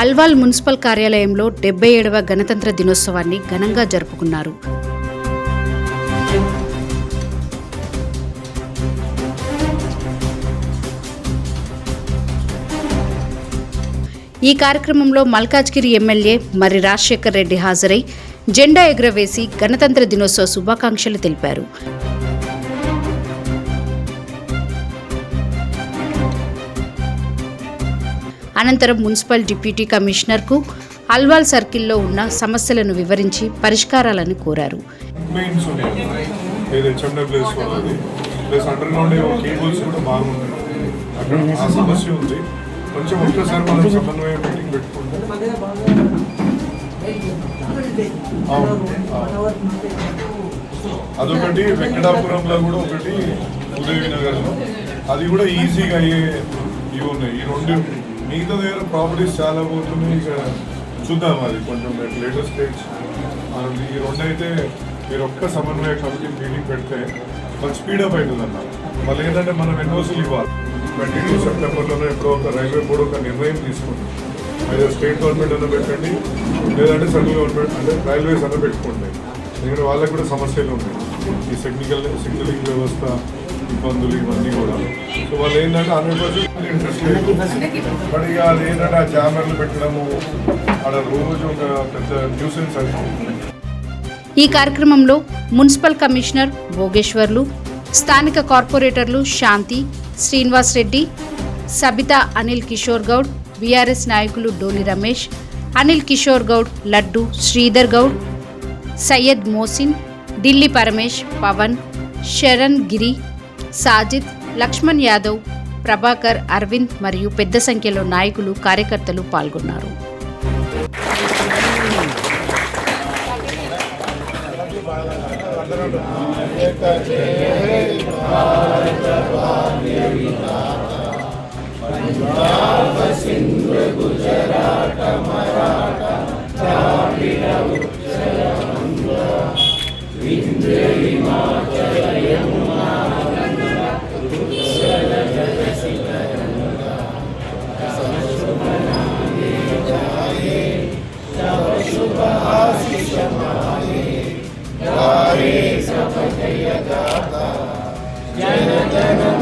Alwal municipal కార్యాలయంలో డెబ్బై ఏడవ గణతంత్ర దినోత్సవాన్ని ఘనంగా జరుపుకున్నారు. ఈ కార్యక్రమంలో మల్కాజ్గిరి ఎమ్మెల్యే మరి రాజశేఖర్ రెడ్డి హాజరై జెండా ఎగురవేసి గణతంత్ర దినోత్సవ శుభాకాంక్షలు తెలిపారు. అనంతరం మున్సిపల్ డిప్యూటీ కమిషనర్కు అల్వాల్ సర్కిల్లో ఉన్న సమస్యలను వివరించి పరిష్కారాలను కోరారు. H&M కొంచెం ఒక్కసారి మనం సమన్వయ మీటింగ్ పెట్టుకుంటే అదొకటి వెంకటాపురంలో కూడా ఒకటి ఉదయవి నగర్లో అది కూడా ఈజీగా అయ్యే ఇవి ఉన్నాయి. ఈ రెండు మిగతా దగ్గర ప్రాపర్టీస్ చాలా పోతున్నాయి. ఇక చూద్దాం అది కొంచెం లేటెస్ట్ స్టేజ్ ఈ రెండైతే మీరు ఒక్క సమన్వయ కమిటీ మీటింగ్ పెడితే కొంచెం స్పీడప్ అవుతుంది అన్న మళ్ళీ ఏంటంటే మనం ఎన్ఓసీలు ఇవ్వాలి. ట్వంటీ టూ సెప్టెంబర్లోనే ఎప్పుడో ఒక రైల్వే బోర్డు ఒక నిర్ణయం తీసుకుంది. అయితే స్టేట్ గవర్నమెంట్ అన్న పెట్టండి లేదంటే సెంట్రల్ గవర్నమెంట్ అంటే రైల్వేస్ అన్న పెట్టుకోండి. ఎందుకంటే వాళ్ళకి కూడా సమస్యలు ఉన్నాయి. ఈ టెక్నికల్ సిగ్నలింగ్ వ్యవస్థ ఇబ్బందులు ఇవన్నీ కూడా. సో వాళ్ళు ఏంటంటే హండ్రెడ్ పర్సెంట్ ఇంట్రెస్ట్ లేదు. బట్ ఇక అది ఏంటంటే ఆ జామర్లు పెట్టడము ఆడ రోజు ఒక పెద్ద న్యూసెన్స్ అవుతుంది ఈ కార్యక్రమంలో మున్సిపల్ కమిషనర్ భోగేశ్వర్లు స్థానిక కార్పొరేటర్లు శాంతి శ్రీనివాస్ రెడ్డి సబితా అనిల్ కిషోర్ గౌడ్ బీఆర్ఎస్ నాయకులు డోలి రమేష్ అనిల్ కిషోర్ గౌడ్ లడ్డు శ్రీధర్ గౌడ్ సయ్యద్ మోసిన్ ఢిల్లీ పరమేష్ పవన్ శరణ్ గిరి సాజిద్ లక్ష్మణ్ యాదవ్ ప్రభాకర్ అరవింద్ మరియు పెద్ద సంఖ్యలో నాయకులు కార్యకర్తలు పాల్గొన్నారు. ईशमाने द्वारे समजयदाता जन जन